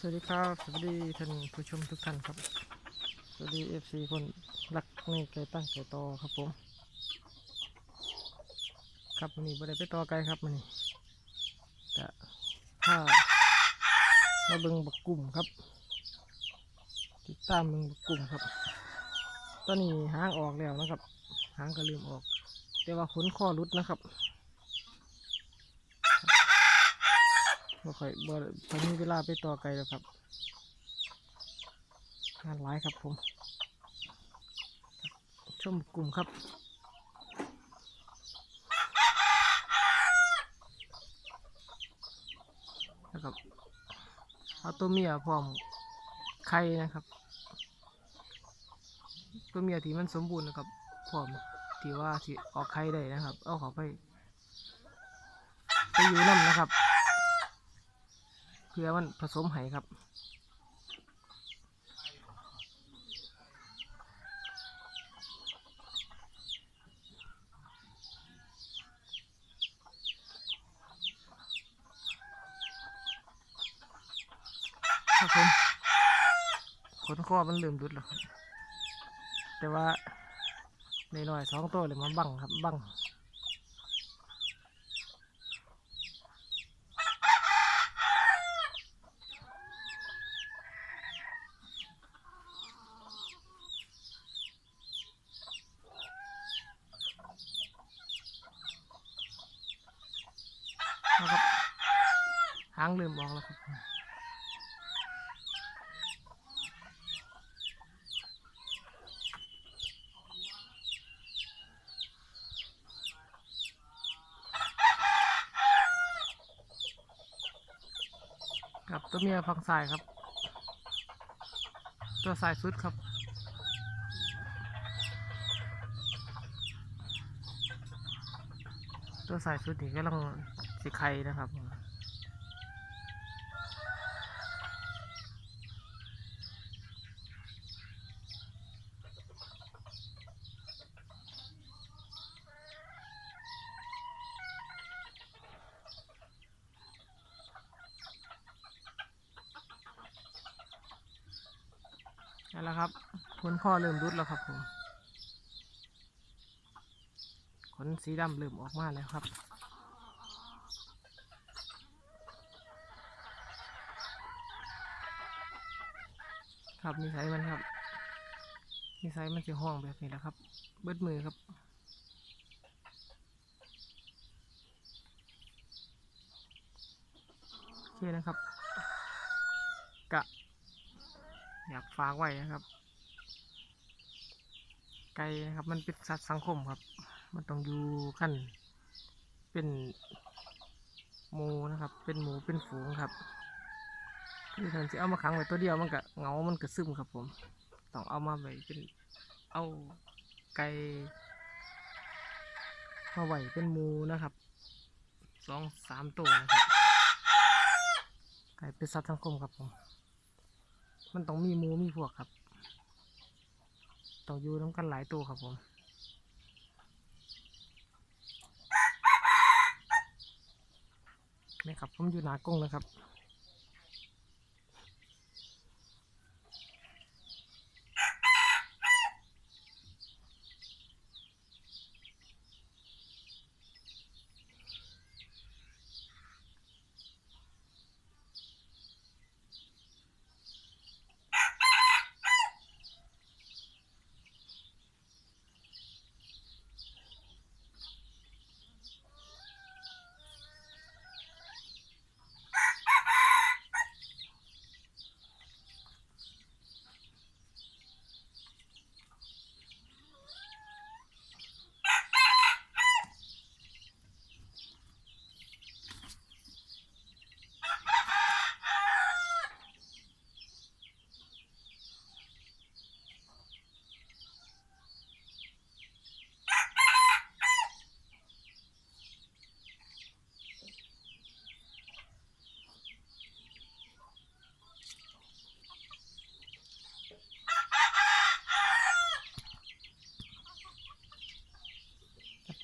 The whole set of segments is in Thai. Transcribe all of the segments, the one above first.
สวัสดีครับ สวัสดีท่านผู้ชมทุกท่านครับ สวัสดีเอฟซีคนรักในไก่ตั้งไก่ตอครับผม ครับวันนี้บ่ได้ไปต่อไก่ครับวันนี้จะถ้ามาเบิ่งบักกลุ่มครับ ติดตามเบิงบักกลุ่มครับ ตอนนี้หางออกแล้วนะครับ หางก็ลืมออก แต่ว่าขนข้อรุดนะครับ บ่ค่อยบ่พอมีเวลาไปต่อไกลแล้วครับงานหลายครับผมชมกลุ่มครับแล้วก็เอาตัวเมียพร้อมไข่นะครับ ตัวเมียที่มันสมบูรณ์นะครับพร้อมที่ว่าที่ออกไข่ได้นะครับ เอาเขาไป ไปอยู่น้ำนะครับ เพื่อมันผสมไห้ครับครับผมขนข้อมันเริ่มดุดแล้วครับ แต่ว่าในหน้อยสองตัวเลยมาบังครับบัง หางเริ่มออกแล้วครับกับตัวเมียฝั่งซ้ายครับ ตัวซ้ายสุดครับตัวซ้ายสุดนี่กำลังสิไข่นะครับ นั่นแหละครับขนข้อเริ่มรุดแล้วครับผมขนสีดำเริ่มออกมาแล้วครับครับนิสัยมันครับนิสัยมันจะห้องแบบนี้แหละครับ เบิดมือครับ โอเคนะครับ กะ อยากฝากไว้นะครับ ไก่นะครับ มันเป็นสัตว์สังคมครับ มันต้องอยู่ขั้นเป็นหมูนะครับ เป็นหมูเป็นฝูงครับคือถ้าจะเอามาขังไว้ตัวเดียวมันก็เงา มันก็ซึมครับ ผม ต้องเอามาไว้เป็นเอาไก่มาไว้เป็นหมูนะครับสองสามตัวนะครับไก่เป็นสัตว์สังคมครับผม มันต้องมีหมูมีพวกครับต้องอยู่น้ำกันหลายตัวครับผมนี่ครับผมอยู่หนากรงนะครับ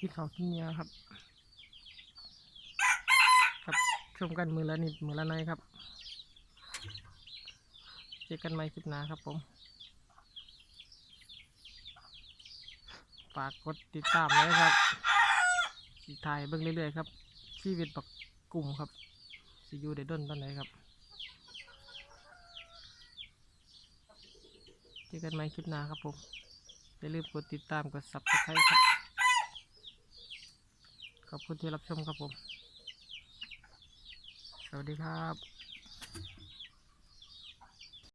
กับที่เขาที่เมียครับ ครับชมกันมือละนิดมือละน้อยครับ เจอกันใหม่คลิปหน้าครับผมฝากกดติดตามเลยครับถ่ายเบิ่งเรื่อยๆครับ ชีวิตบักกลุ่มครับสิยู่ได้ด้นตอนไหนครับเจอกันใหม่คลิปหน้าครับผมอย่าลืมกดติดตามกด subscribe ครับ ขอบคุณที่รับชมครับผม สวัสดีครับ